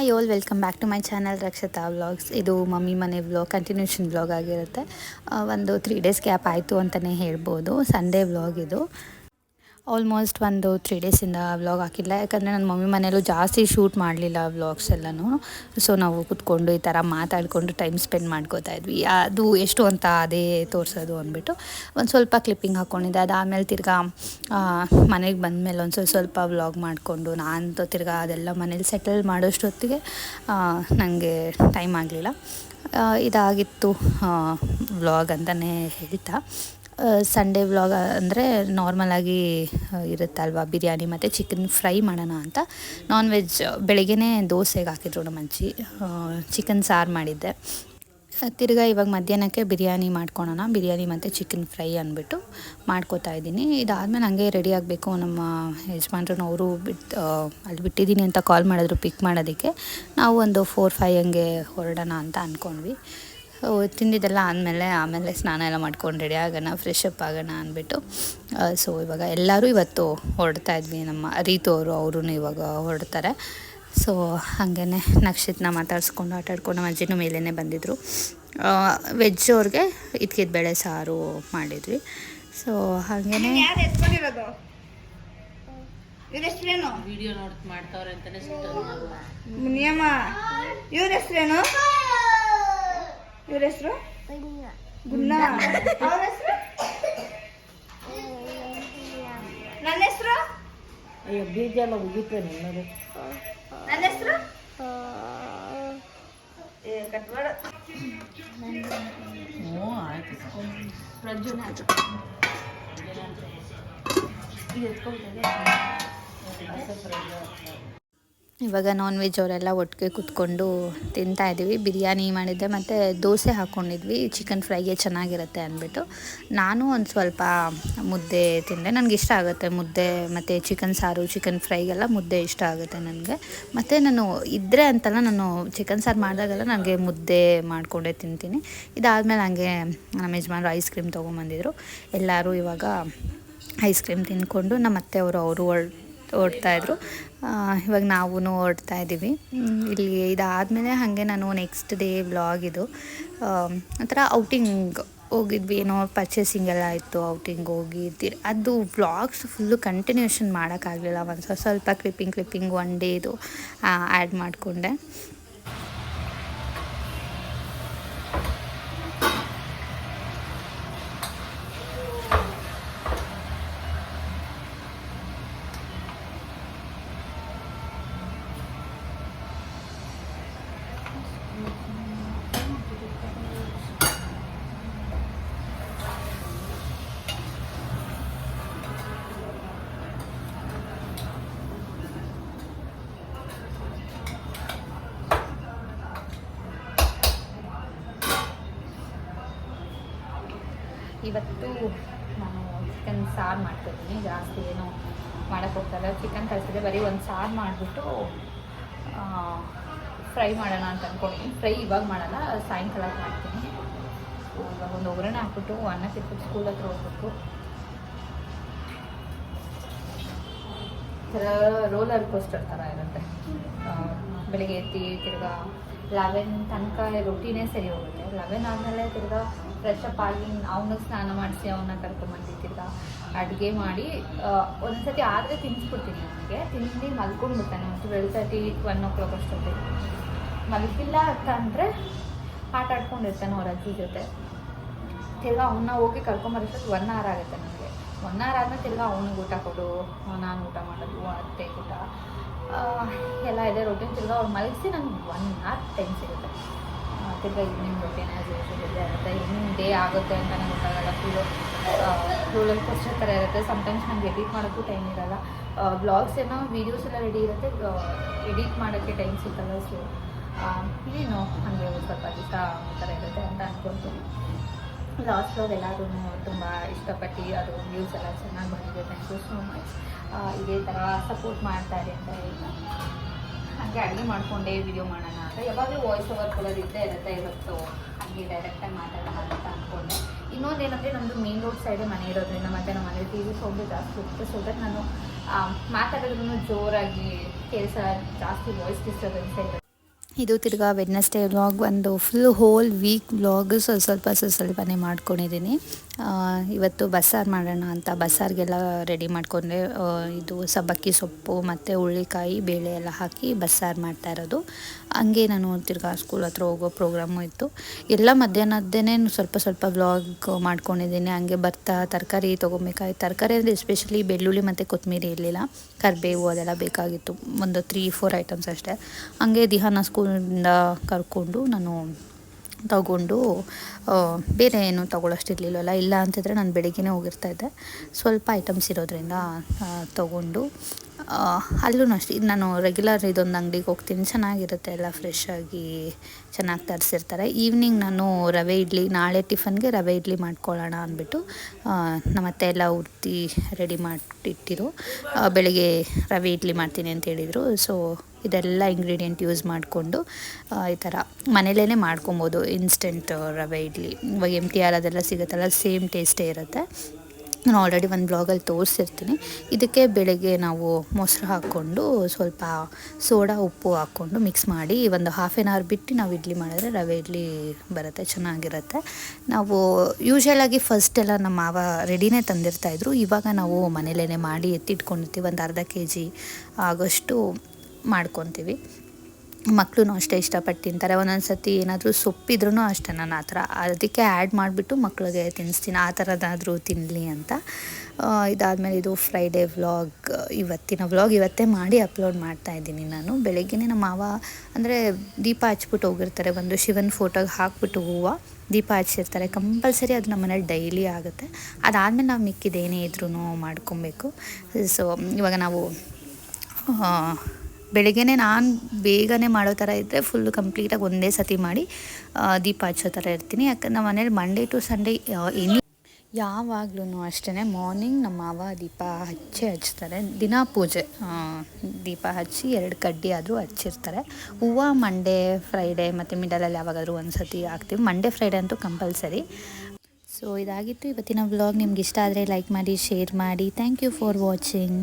Hi all welcome back to my channel Rakshata vlogs ಇದು mummy ಮನೆ vlog continuation vlog ಆಗಿರುತ್ತೆ. ಒಂದು three days gap ಆಯಿತು ಅಂತಲೇ ಹೇಳ್ಬೋದು. ಸಂಡೇ ವ್ಲಾಗ್ ಇದು. ಆಲ್ಮೋಸ್ಟ್ ಒಂದು ತ್ರೀ ಡೇಸಿಂದ ವ್ಲಾಗ್ ಹಾಕಿಲ್ಲ. ಯಾಕಂದರೆ ನನ್ನ ಮಮ್ಮಿ ಮನೇಲೂ ಜಾಸ್ತಿ ಶೂಟ್ ಮಾಡಲಿಲ್ಲ ವ್ಲಾಗ್ಸ್ ಎಲ್ಲನೂ. ಸೊ ನಾವು ಕೂತ್ಕೊಂಡು ಈ ಥರ ಮಾತಾಡಿಕೊಂಡು ಟೈಮ್ ಸ್ಪೆಂಡ್ ಮಾಡ್ಕೋತಾ ಇದ್ವಿ. ಅದು ಎಷ್ಟು ಅಂತ ಅದೇ ತೋರಿಸೋದು ಅಂದ್ಬಿಟ್ಟು. ಒಂದು ಸ್ವಲ್ಪ ಕ್ಲಿಪ್ಪಿಂಗ್ ಹಾಕ್ಕೊಂಡಿದ್ದೆ ಅದಾದಮೇಲೆ ತಿರ್ಗಾ ಮನೆಗೆ ಬಂದಮೇಲೆ ಒಂದು ಸ್ವಲ್ಪ ಸ್ವಲ್ಪ ವ್ಲಾಗ್ ಮಾಡಿಕೊಂಡು ನಾನು ತಿರ್ಗಾ ಅದೆಲ್ಲ ಮನೇಲಿ ಸೆಟಲ್ ಮಾಡೋಷ್ಟೊತ್ತಿಗೆ ನನಗೆ ಟೈಮ್ ಆಗಲಿಲ್ಲ. ಇದಾಗಿತ್ತು ವ್ಲಾಗ್ ಅಂತಲೇ ಹೇಳ್ತಾ. ಸಂಡೇ ವ್ಲಾಗ್ ಅಂದರೆ ನಾರ್ಮಲಾಗಿ ಇರುತ್ತಲ್ವ? ಬಿರಿಯಾನಿ ಮತ್ತು ಚಿಕನ್ ಫ್ರೈ ಮಾಡೋಣ ಅಂತ. ನಾನ್ ವೆಜ್ ಬೆಳಿಗ್ಗೆ ದೋಸೆಗೆ ಹಾಕಿದ್ರು ನಮ್ಮ ಅಜ್ಜಿ. ಚಿಕನ್ ಸಾರು ಮಾಡಿದ್ದೆ. ತಿರ್ಗಾ ಇವಾಗ ಮಧ್ಯಾಹ್ನಕ್ಕೆ ಬಿರಿಯಾನಿ ಮಾಡ್ಕೊಳೋಣ, ಬಿರಿಯಾನಿ ಮತ್ತು ಚಿಕನ್ ಫ್ರೈ ಅಂದ್ಬಿಟ್ಟು ಮಾಡ್ಕೋತಾ ಇದ್ದೀನಿ. ಇದಾದಮೇಲೆ ಹಂಗೆ ರೆಡಿ ಆಗಬೇಕು ನಮ್ಮ ಯಜಮಾನ್ರು ಅವರು ಬಿಟ್ಟು ಅಲ್ಲಿ ಬಿಟ್ಟಿದ್ದೀನಿ ಅಂತ ಕಾಲ್ ಮಾಡಿದ್ರು ಪಿಕ್ ಮಾಡೋದಕ್ಕೆ. ನಾವು ಒಂದು ಫೋರ್ ಫೈವ್ ಹಂಗೆ ಹೊರಡೋಣ ಅಂತ ಅಂದ್ಕೊಂಡ್ವಿ ತಿಂದಿದ್ದೆಲ್ಲ ಆದಮೇಲೆ ಆಮೇಲೆ ಸ್ನಾನ ಎಲ್ಲ ಮಾಡ್ಕೊಂಡು ರೆಡಿ ಆಗೋಣ ಫ್ರೆಶ್ ಅಪ್ ಆಗೋಣ ಅಂದ್ಬಿಟ್ಟು ಸೊ ಇವಾಗ ಎಲ್ಲರೂ ಇವತ್ತು ಹೊರಡ್ತಾ ಇದ್ವಿ. ನಮ್ಮ ರೀತು ಅವರು ಅವರು ಇವಾಗ ಹೊರಡ್ತಾರೆ. ಸೊ ಹಾಗೇ ನಕ್ಷತ್ರನ ಮಾತಾಡಿಸ್ಕೊಂಡು ಆಟಾಡ್ಕೊಂಡು ನಮ್ಮ ಅಜ್ಜಿನೂ ಮೇಲೇ ಬಂದಿದ್ದರು ವೆಜ್ ಅವ್ರಿಗೆ ಇದ್ಕಿದ ಬೇಳೆ ಸಾರು ಮಾಡಿದ್ವಿ. ಸೊ ಹಾಗೇ ಇವ್ರ ಹೆಸ್ರೇನು? ವಿಡಿಯೋ ನೋಡ್ ಮಾಡ್ತಾವ್ರೆ ಅಂತಾನೆ ಸುತ್ತ ಮುನಿಯಮ್ಮ ಇವ್ರ ಹೆಸ್ರೇನು? ಇವ್ರ ಹೆಸರು? ಗುನ್ನ ಅವ್ರ ಹೆಸರು? ನನ್ನ ಹೆಸರು? ಅಯ್ಯೋ ಬೀಜ ಎಲ್ಲ ಉಗಿತ ನಿನ್ನದು. ನನ್ನ ಹೆಸರು? ಕಟ್ ಇದು ಪ್ರಜ್ವಲ. ಇವಾಗ ನಾನ್ ವೆಜ್ ಅವರೆಲ್ಲ ಒಟ್ಟಿಗೆ ಕೂತ್ಕೊಂಡು ತಿಂತಾ ಇದ್ದೀವಿ. ಬಿರಿಯಾನಿ ಮಾಡಿದ್ದೆ ಮತ್ತು ದೋಸೆ ಹಾಕ್ಕೊಂಡಿದ್ವಿ ಚಿಕನ್ ಫ್ರೈಗೆ ಚೆನ್ನಾಗಿರುತ್ತೆ ಅಂದ್ಬಿಟ್ಟು. ನಾನು ಒಂದು ಸ್ವಲ್ಪ ಮುದ್ದೆ ತಿಂದೆ. ನನಗೆ ಇಷ್ಟ ಆಗುತ್ತೆ ಮುದ್ದೆ ಮತ್ತು ಚಿಕನ್ ಸಾರು ಚಿಕನ್ ಫ್ರೈಗೆಲ್ಲ ಮುದ್ದೆ ಇಷ್ಟ ಆಗುತ್ತೆ ನನಗೆ. ಮತ್ತು ನಾನು ಇದ್ದರೆ ಅಂತಲ್ಲ ನಾನು ಚಿಕನ್ ಸಾರು ಮಾಡಿದಾಗೆಲ್ಲ ನನಗೆ ಮುದ್ದೆ ಮಾಡಿಕೊಂಡೇ ತಿಂತೀನಿ. ಇದಾದಮೇಲೆ ಹಾಗೆ ನಮ್ಮ ಯಜಮಾನ್ರು ಐಸ್ ಕ್ರೀಮ್ ತೊಗೊಂಬಂದಿದ್ರು. ಎಲ್ಲರೂ ಇವಾಗ ಐಸ್ ಕ್ರೀಮ್ ತಿಂದ್ಕೊಂಡು ನಮ್ಮ ಅತ್ತೆ ಅವರು ಓಡ್ತಾಯಿದ್ರು ಇವಾಗ ನಾವು ಓಡ್ತಾ ಇದ್ದೀವಿ. ಇಲ್ಲಿ ಇದಾದಮೇಲೆ ಹಾಗೆ ನಾನು ನೆಕ್ಸ್ಟ್ ಡೇ ಬ್ಲಾಗ್ ಇದು. ಒಂಥರ ಔಟಿಂಗ್ ಹೋಗಿದ್ವಿ ಏನೋ ಪರ್ಚೇಸಿಂಗ್ ಎಲ್ಲ ಇತ್ತು ಔಟಿಂಗ್ ಹೋಗಿ ಅದು ಬ್ಲಾಗ್ಸ್ ಫುಲ್ಲು ಕಂಟಿನ್ಯೂಷನ್ ಮಾಡೋಕ್ಕಾಗಲಿಲ್ಲ. ಒಂದು ಸ್ವಲ್ಪ ಸ್ವಲ್ಪ ಕ್ಲಿಪ್ಪಿಂಗ್ ಕ್ಲಿಪ್ಪಿಂಗ್ ಒನ್ ಡೇದು ಆ್ಯಡ್ ಮಾಡಿಕೊಂಡೆ. ಇವತ್ತು ನಾನು ಚಿಕನ್ ಸಾರು ಮಾಡ್ತಿದ್ದೀನಿ ಜಾಸ್ತಿ ಏನು ಮಾಡೋಕ್ಕೆ ಹೋಗ್ತಾಯಿಲ್ಲ ಚಿಕನ್ ಕಳಿಸಿದೆ ಬರೀ ಒಂದು ಸಾರು ಮಾಡಿಬಿಟ್ಟು ಫ್ರೈ ಮಾಡೋಣ ಅಂತ ಅಂದ್ಕೊಂಡಿದ್ದೀನಿ ಫ್ರೈ ಇವಾಗ ಮಾಡಲ್ಲ ಸಾಯಂಕಾಲ ಮಾಡ್ತೀನಿ. ಇವಾಗ ಒಂದು ಒಗ್ಗರಣೆ ಹಾಕ್ಬಿಟ್ಟು ಅನ್ನ ಸಿಕ್ಬಿಟ್ಟು ಸ್ಕೂಲ್ ಹತ್ರ ಹೋಗ್ಬೇಕು ಥರ ರೋಲರ್ ಕೋಸ್ಟರ್ ಥರ ಇರುತ್ತೆ. ಬೆಳಿಗ್ಗೆ ಎತ್ತಿ ತಿರ್ಗಾ ಲೆವೆನ್ ತನಕ ರೊಟ್ಟಿನೇ ಸರಿ ಹೋಗುತ್ತೆ. ಲೆವೆನ್ ಆದಮೇಲೆ ತಿರ್ಗಾ ಫ್ರೆಶ್ ಅಪ್ ಆಗಿ ಅವನಿಗೆ ಸ್ನಾನ ಮಾಡಿಸಿ ಅವನ್ನ ಕರ್ಕೊಂಬಂದಿದ್ದ ಅಡುಗೆ ಮಾಡಿ ಒಂದ್ಸತಿ ಆದರೆ ತಿನ್ನಿಸ್ಬಿಡ್ತೀನಿ ಅವನಿಗೆ. ತಿಂದು ಮಲ್ಕೊಂಡ್ಬಿಡ್ತಾನೆ ಮತ್ತು twelve thirty one o'clock ಅಷ್ಟೊತ್ತಿಗೆ. ಮಲಗಿಲ್ಲ ಅಂತ ಅಂದರೆ ಆಟ ಆಡ್ಕೊಂಡಿರ್ತಾನೆ ಅವ್ರ ಅಜ್ಜಿ ಜೊತೆ. ತಿರ್ಗಾ ಅವನ್ನ ಹೋಗಿ ಕರ್ಕೊಂಬರೋಷ್ಟೊತ್ತು ಒನ್ ಅವರ್ ಆಗುತ್ತೆ ನನಗೆ ಒನ್ ಅವರ್ ಆದಮೇಲೆ ತಿರ್ಗಾ ಅವ್ನಿಗೆ ಊಟ ಕೊಡು ನಾನು ಊಟ ಮಾಡೋದು ಅತ್ತೆ ಊಟ. ಎಲ್ಲ ಇದೆ ರೊಟೀನ್ ತಿರ್ಗಾ ಅವ್ರು ಮಲಗಿಸಿ ನನಗೆ ಒನ್ ಅವರ್ ಟೈಮ್ ಸಿಗುತ್ತೆ. ತಿರ್ಗಾ ಈವ್ನಿಂಗ್ ಯೂಶುವಲ್ ಇದೆ ಇರುತ್ತೆ. ಈವ್ನಿಂಗ್ ಡೇ ಆಗುತ್ತೆ ಅಂತಲೇ ಗೊತ್ತಾಗಲ್ಲ. ಫುಲ್ಲು ರೋಲರ್ ಕೋಸ್ಟರ್ ಥರ ಇರುತ್ತೆ. ಸಮ್ಟೈಮ್ಸ್ ನನಗೆ ಎಡಿಟ್ ಮಾಡೋಕ್ಕೂ ಟೈಮ್ ಇರಲ್ಲ. ಬ್ಲಾಗ್ಸ್ ಏನೋ ವೀಡಿಯೋಸ್ ಎಲ್ಲ ರೆಡಿ ಇರುತ್ತೆ. ಎಡಿಟ್ ಮಾಡೋಕ್ಕೆ ಟೈಮ್ ಸಿಗಲ್ಲ ಸೊ ಏನು ಹಂಗೆ ಸ್ವಲ್ಪ ಆ ಥರ ಇರುತ್ತೆ ಅಂತ ಅನ್ಕೊಂತೀನಿ. ಲಾಸ್ಟ್ ಲೋಗ್ ಎಲ್ಲರೂ ತುಂಬ ಇಷ್ಟಪಟ್ಟು ಅದು ವ್ಯೂಸ್ ಎಲ್ಲ ಚೆನ್ನಾಗಿ ಬಂದಿದೆ. ಥ್ಯಾಂಕ್ ಯು ಸೋ ಮಚ್ ಇದೇ ಥರ ಸಪೋರ್ಟ್ ಮಾಡ್ತಾರೆ ಅಂತ ಹೇಳ್ತಾ. ಹಾಗೆ ಅಡುಗೆ ಮಾಡಿಕೊಂಡೇ ವಿಡಿಯೋ ಮಾಡೋಣ ಅಂತ. ಯಾವಾಗಲೂ ವಾಯ್ಸ್ ಓವರ್ ಕೊಡೋದು ಇದ್ದೇ ಇರುತ್ತೆ ಇವತ್ತು. ಹಾಗೆ ಡೈರೆಕ್ಟಾಗಿ ಮಾತಾಡೋಣ ಅಂತ ಅಂದ್ಕೊಂಡೆ ಇನ್ನೊಂದೇನಂದರೆ ನಮ್ಮದು ಮೇನ್ ರೋಡ್ ಸೈಡೇ ಮನೆ ಇರೋದ್ರಿಂದ ಮತ್ತು ನಮ್ಮ ಮನೇಲಿ ಟಿ ವಿ ಸೌಂಡು ಜಾಸ್ತಿ ಹೋಗುತ್ತೆ ಸೊ ದಟ್ ನಾನು ಮಾತಾಡೋದ್ರೂ ಜೋರಾಗಿ ಕೆಲಸ ಜಾಸ್ತಿ ವಾಯ್ಸ್ ಡಿಸ್ಟರ್ಬೆನ್ಸ್ ಇರುತ್ತೆ. ಇದು ತಿರ್ಗಾ ವೆಡ್ನೆಸ್ಡೇ ವ್ಲಾಗ್ ಒಂದು ಫುಲ್ ಹೋಲ್ ವೀಕ್ ವ್ಲಾಗ್ ಸ್ವಲ್ಪ ಸ್ವಲ್ಪ ಸ್ವಲ್ಪ ಸ್ವಲ್ಪನೇ ಮಾಡ್ಕೊಂಡಿದ್ದೀನಿ. ಇವತ್ತು ಬಸ್ಸಾರು ಮಾಡೋಣ ಅಂತ ಬಸ್ಸಾರಿಗೆಲ್ಲ ರೆಡಿ ಮಾಡಿಕೊಂಡೆ. ಇದು ಸಬ್ಬಕ್ಕಿ ಸೊಪ್ಪು ಮತ್ತು ಹುಳ್ಳಿಕಾಯಿ ಬೇಳೆ ಎಲ್ಲ ಹಾಕಿ ಬಸ್ಸಾರು ಮಾಡ್ತಾ ಇರೋದು. ಹಂಗೆ ನಾನು ತಿರ್ಗಾ ಸ್ಕೂಲ್ ಹತ್ರ ಹೋಗೋ ಪ್ರೋಗ್ರಾಮು ಇತ್ತು. ಎಲ್ಲ ಮಧ್ಯಾಹ್ನದ್ದೇನೆ ಸ್ವಲ್ಪ ಸ್ವಲ್ಪ ವ್ಲಾಗ್ ಮಾಡ್ಕೊಂಡಿದ್ದೀನಿ. ಹಂಗೆ ಬರ್ತಾ ತರಕಾರಿ ತೊಗೊಬೇಕಾಯ್ತು. ತರಕಾರಿ ಅಂದರೆ ಎಸ್ಪೆಷಲಿ ಬೆಳ್ಳುಳ್ಳಿ ಮತ್ತು ಕೊತ್ತಂಬರಿ ಇರಲಿಲ್ಲ. ಕರಿಬೇವು ಅದೆಲ್ಲ ಬೇಕಾಗಿತ್ತು. ಒಂದು ತ್ರೀ ಫೋರ್ ಐಟಮ್ಸ್ ಅಷ್ಟೇ. ಹಂಗೆ ದಿಹಾನ ಸ್ಕೂಲಿಂದ ಕರ್ಕೊಂಡು ನಾನು ತಗೊಂಡು ಬೇರೆ ಏನು ತಗೊಳ್ಳೋಷ್ಟಿರಲಿಲ್ಲಲ್ಲ ಇಲ್ಲ ಅಂತಿದ್ರೆ ನಾನು ಬೆಳಿಗ್ಗೆನೇ ಹೋಗಿರ್ತಾ ಇದ್ದೆ. ಸ್ವಲ್ಪ ಐಟಮ್ಸ್ ಇರೋದ್ರಿಂದ ತಗೊಂಡು ಅಲ್ಲೂ ಅಷ್ಟೇ. ನಾನು ರೆಗ್ಯುಲರ್ ಇದೊಂದು ಅಂಗಡಿಗೆ ಹೋಗ್ತೀನಿ. ಚೆನ್ನಾಗಿರುತ್ತೆ ಎಲ್ಲ ಫ್ರೆಶ್ ಆಗಿ ಚೆನ್ನಾಗಿ ತರಿಸಿರ್ತಾರೆ. ಈವ್ನಿಂಗ್ ನಾನು ರವೆ ಇಡ್ಲಿ, ನಾಳೆ ಟಿಫನ್ಗೆ ರವೆ ಇಡ್ಲಿ ಮಾಡ್ಕೊಳ್ಳೋಣ ಅಂದ್ಬಿಟ್ಟು ನಮ್ಮತ್ತೆ ಎಲ್ಲ ಉರ್ತಿ ರೆಡಿ ಮಾಡಿಟ್ಟಿರು ಬೆಳಿಗ್ಗೆ ರವೆ ಇಡ್ಲಿ ಮಾಡ್ತೀನಿ ಅಂತ ಹೇಳಿದರು. ಸೊ ಇದೆಲ್ಲ ಇಂಗ್ರೀಡಿಯೆಂಟ್ ಯೂಸ್ ಮಾಡಿಕೊಂಡು ಈ ಥರ ಮನೇಲೇ ಮಾಡ್ಕೊಬೋದು. ಇನ್ಸ್ಟೆಂಟ್ ರವೆ, ಇಡ್ಲಿ, ಇವಾಗ ಎಂ ಟಿ ಆರ್ ಅದೆಲ್ಲ ಸಿಗುತ್ತಲ್ಲ ಸೇಮ್ ಟೇಸ್ಟೇ ಇರುತ್ತೆ. ನಾನು ಆಲ್ರೆಡಿ ಒಂದು ಬ್ಲಾಗಲ್ಲಿ ತೋರಿಸಿರ್ತೀನಿ. ಇದಕ್ಕೆ ಬೆಳಗ್ಗೆ ನಾವು ಮೊಸರು ಹಾಕ್ಕೊಂಡು, ಸ್ವಲ್ಪ ಸೋಡಾ, ಉಪ್ಪು ಹಾಕ್ಕೊಂಡು ಮಿಕ್ಸ್ ಮಾಡಿ, ಒಂದು ಹಾಫ್ ಆನ್ ಅವರ್ ಬಿಟ್ಟು ನಾವು ಇಡ್ಲಿ ಮಾಡಿದ್ರೆ ರವೆ, ಇಡ್ಲಿ ಬರುತ್ತೆ, ಚೆನ್ನಾಗಿರುತ್ತೆ. ನಾವು ಯೂಶ್ವಲಾಗಿ ಫಸ್ಟ್ ಎಲ್ಲ ನಮ್ಮ ಮಾವ ರೆಡಿನೇ ತಂದಿರ್ತಾಯಿದ್ರು ಇವಾಗ ನಾವು ಮನೇಲೇ ಮಾಡಿ ಎತ್ತಿಟ್ಕೊಂಡಿರ್ತೀವಿ. ಒಂದು ಅರ್ಧ ಕೆ ಜಿ ಆಗೋಷ್ಟು ಮಾಡ್ಕೊತೀವಿ. ಮಕ್ಕಳು ಅಷ್ಟೇ ಇಷ್ಟಪಟ್ಟು ತಿಂತಾರೆ. ಒಂದೊಂದು ಸತಿ ಏನಾದರೂ ಸೊಪ್ಪಿದ್ರೂ ಅಷ್ಟೇ ನಾನು ಆ ಥರ ಅದಕ್ಕೆ ಆ್ಯಡ್ ಮಾಡಿಬಿಟ್ಟು ಮಕ್ಕಳಿಗೆ ತಿನ್ನಿಸ್ತೀನಿ ಆ ಥರದಾದರೂ ತಿನ್ನಲಿ ಅಂತ. ಇದಾದಮೇಲೆ ಇದು ಫ್ರೈಡೇ ವ್ಲಾಗ್ ಇವತ್ತಿನ ವ್ಲಾಗ್ ಇವತ್ತೇ ಮಾಡಿ ಅಪ್ಲೋಡ್ ಮಾಡ್ತಾ ಇದ್ದೀನಿ ನಾನು. ಬೆಳಗ್ಗೆನೇ ನಮ್ಮ ಮಾವ, ಅಂದರೆ ದೀಪ ಹಚ್ಬಿಟ್ಟು ಹೋಗಿರ್ತಾರೆ. ಒಂದು ಶಿವನ್ ಫೋಟೋಗೆ ಹಾಕ್ಬಿಟ್ಟು ಹೂವು, ದೀಪ ಹಚ್ಚಿರ್ತಾರೆ. ಕಂಪಲ್ಸರಿ ಅದು ನಮ್ಮ ಮನೇಲಿ ಡೈಲಿ ಆಗುತ್ತೆ. ಅದಾದಮೇಲೆ ನಾವು ಮಿಕ್ಕಿದೇನೇ ಇದ್ರೂ ಮಾಡ್ಕೊಬೇಕು. ಸೊ ಇವಾಗ ನಾವು ಬೆಳಗ್ಗೆನೇ ನಾನು ಬೇಗನೆ ಮಾಡೋ ಥರ ಇದ್ದರೆ ಫುಲ್ ಕಂಪ್ಲೀಟಾಗಿ ಒಂದೇ ಸತಿ ಮಾಡಿ ದೀಪ ಹಚ್ಚೋ ಥರ ಇರ್ತೀನಿ. ಯಾಕಂದ್ರೆ ನಮ್ಮ ಮನೇಲಿ ಮಂಡೇ ಟು ಸಂಡೇ ಎನಿ ಯಾವಾಗ್ಲೂ ಅಷ್ಟೇ ಮಾರ್ನಿಂಗ್ ನಮ್ಮ ಮಾವ ದೀಪ ಹಚ್ಚಿ ಹಚ್ತಾರೆ. ದಿನ ಪೂಜೆ ದೀಪ ಹಚ್ಚಿ ಎರಡು ಕಡ್ಡಿ ಆದರೂ ಹಚ್ಚಿರ್ತಾರೆ. ಹೂವು ಮಂಡೇ ಫ್ರೈಡೇ ಮತ್ತು ಮಿಡಲಲ್ಲಿ ಯಾವಾಗಾದರೂ ಒಂದು ಸತಿ ಹಾಕ್ತೀವಿ. ಮಂಡೇ ಫ್ರೈಡೇ ಅಂತೂ ಕಂಪಲ್ಸರಿ ಸೊ ಇದಾಗಿತ್ತು ಇವತ್ತಿನ ವ್ಲಾಗ್ ನಿಮ್ಗೆ ಇಷ್ಟ ಆದರೆ ಲೈಕ್ ಮಾಡಿ ಶೇರ್ ಮಾಡಿ. Thank you for watching